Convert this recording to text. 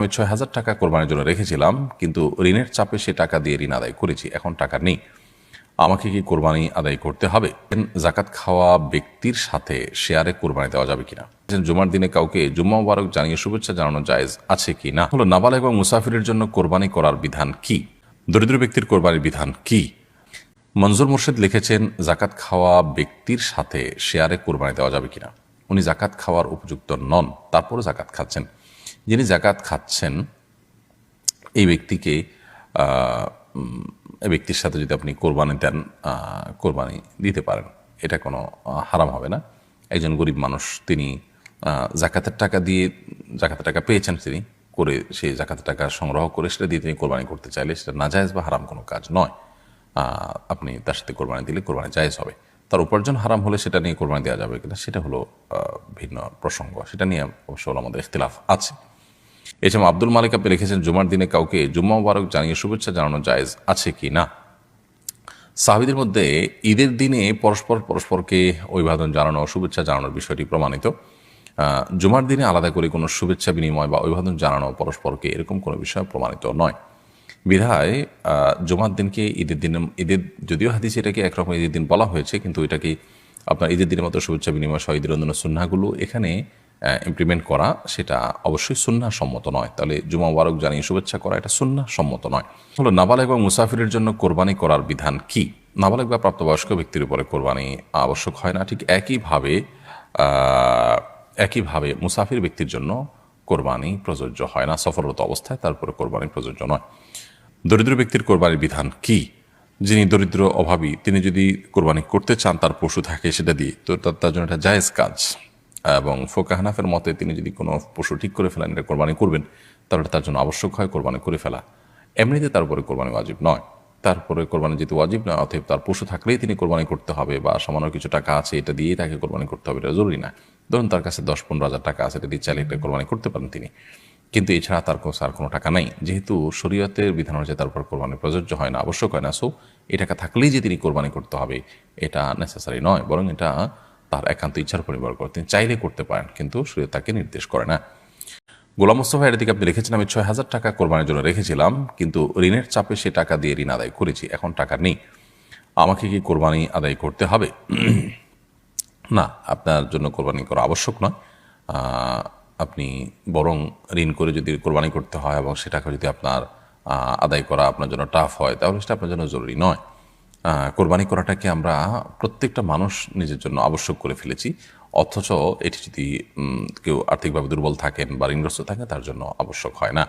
আমি ছয় হাজার টাকা কোরবানির জন্য রেখেছিলাম, কিন্তু ঋণের চাপে সে টাকা দিয়ে ঋণ আদায় করেছি, এখন টাকা নেই। আমাকে কি কোরবানি আদায় করতে হবে? জাকাত খাওয়া ব্যক্তির সাথে শেয়ারে কোরবানি দেওয়া যাবে কিনা? জুমার দিনে কাউকে জুম্মা মুবারক জানিয়ে শুভেচ্ছা জানানো জায়েজ আছে কি না? হলো নাবাল এবং মুসাফিরের জন্য কোরবানি করার বিধান কি? দরিদ্র ব্যক্তির কোরবানির বিধান কি? মনজুর মুর্শিদ লিখেছেন, জাকাত খাওয়া ব্যক্তির সাথে শেয়ারে কোরবানি দেওয়া যাবে কিনা? উনি জাকাত খাওয়ার উপযুক্ত নন তারপরও জাকাত খাচ্ছেন। যিনি জাকাত খাচ্ছেন, এই ব্যক্তিকে ব্যক্তির সাথে যদি আপনি কোরবানি দেন কোরবানি দিতে পারেন, এটা কোনো হারাম হবে না। একজন গরিব মানুষ, তিনি জাকাতের টাকা দিয়ে, জাকাতের টাকা পেয়েছেন তিনি, করে সেই জাকাতের টাকা সংগ্রহ করে সেটা দিয়ে তিনি কোরবানি করতে চাইলে সেটা নাজায়েজ বা হারাম কোনো কাজ নয়। আপনি তার সাথে কোরবানি দিলে কোরবানি জায়েজ হবে। তার উপার্জন হারাম হলে সেটা নিয়ে কোরবানি দেওয়া যাবে কিনা সেটা হলো ভিন্ন প্রসঙ্গ। সেটা নিয়ে অবশ্য আমাদের ইখতিলাফ আছে। এছাড়া আব্দুল মালিক আপনি লিখেছেন, জুমার দিনে কাউকে জুম্মা মুবারক জানিয়ে শুভেচ্ছা জানানো জায়েজ আছে কি না? সাহাবিদের মধ্যে ঈদের দিনে পরস্পর পরস্পরকে অভিবাদন জানানো, শুভেচ্ছা জানানোর বিষয়টি প্রমাণিত। জুমার দিনে আলাদা করে কোনো শুভেচ্ছা বিনিময় বা অভিবাদন জানানো পরস্পরকে এরকম কোনো বিষয় প্রমাণিত নয়। বিধায় জুমার দিনকে ঈদের দিন, ঈদের, যদিও হাদিসে এটাকে একরকম ঈদের দিন বলা হয়েছে, কিন্তু এটাকে আপনার ঈদের দিনের মতো শুভেচ্ছা বিনিময়, সহ ঈদের অন্যান্য সুন্নাগুলো এখানে ইমপ্লিমেন্ট করা সেটা অবশ্যই সুন্না সম্মত নয়। তাহলে জুমা মুবারক জানিয়ে শুভেচ্ছা করা এটা সুন্না সম্মত নয়। হলো নাবালেগ এবং মুসাফিরের জন্য কোরবানি করার বিধান কি? নাবালেগ বা প্রাপ্তবয়স্ক ব্যক্তির উপরে কোরবানি আবশ্যক হয় না, ঠিক একইভাবে একইভাবে মুসাফির ব্যক্তির জন্য কোরবানি প্রযোজ্য হয় না, সফররত অবস্থায় তারপরে কোরবানি প্রযোজ্য নয়। দরিদ্র ব্যক্তির কোরবানির বিধান কি? যিনি দরিদ্র অভাবী, তিনি যদি কোরবানি করতে চান, তার পশু থাকে সেটা দিয়ে। তো তার- জন্য এটা জায়েজ কাজ। এবং ফোকাহানাফের মতে তিনি যদি কোনো পশু ঠিক করে ফেলেন, এটা কোরবানি করবেন, তাহলে তার জন্য আবশ্যক হয় কোরবানি করে ফেলা। এমনিতে তার উপরে কোরবানি ওয়াজিব নয়। তারপরে কোরবানি যেহেতু ওয়াজিব নয়, অতএব তার পশু থাকলেই তিনি কোরবানি করতে হবে বা সামান্য কিছু টাকা আছে, এটা দিয়েই তাকে কোরবানি করতে হবে, এটা জরুরি না। ধরুন তার কাছে দশ পনেরো হাজার টাকা আছে, এটা দিয়ে চাইলে একটা কোরবানি করতে পারেন তিনি। কিন্তু এছাড়া তার আর কোনো টাকা নেই। যেহেতু শরীয়তের বিধান অনুযায়ী তার উপর কোরবানি প্রযোজ্য হয় না আবশ্যক হয় না, সো এই টাকা থাকলেই যে তিনি কোরবানি করতে হবে, এটা নেসেসারি নয়, বরং এটা তার একান্ত ইচ্ছার পরিবার করে। তিনি চাইলে করতে পারেন, কিন্তু শরীয়ত তাকে নির্দেশ করে না। গোলাম মোস্তফা এর দিকে আপনি লিখেছেন, আমি ছয় হাজার টাকা কোরবানির জন্য রেখেছিলাম, কিন্তু ঋণের চাপে সে টাকা দিয়ে ঋণ আদায় করেছি, এখন টাকা নেই। আমাকে কি কোরবানি আদায় করতে হবে? না, আপনার জন্য কোরবানি করা আবশ্যক নয়। আপনি বরং ঋণ করে যদি কোরবানি করতে হয় এবং সেটাকে যদি আপনার আদায় করা আপনার জন্য টাফ হয়, তাহলে সেটা আপনার জন্য জরুরি নয়। কোরবানি করাটাকে আমরা প্রত্যেকটা মানুষ নিজের জন্য আবশ্যক করে ফেলেছি। অথচ এটি যদি কেউ আর্থিকভাবে দুর্বল থাকেন বা ঋণগ্রস্ত থাকেন, তার জন্য আবশ্যক হয় না।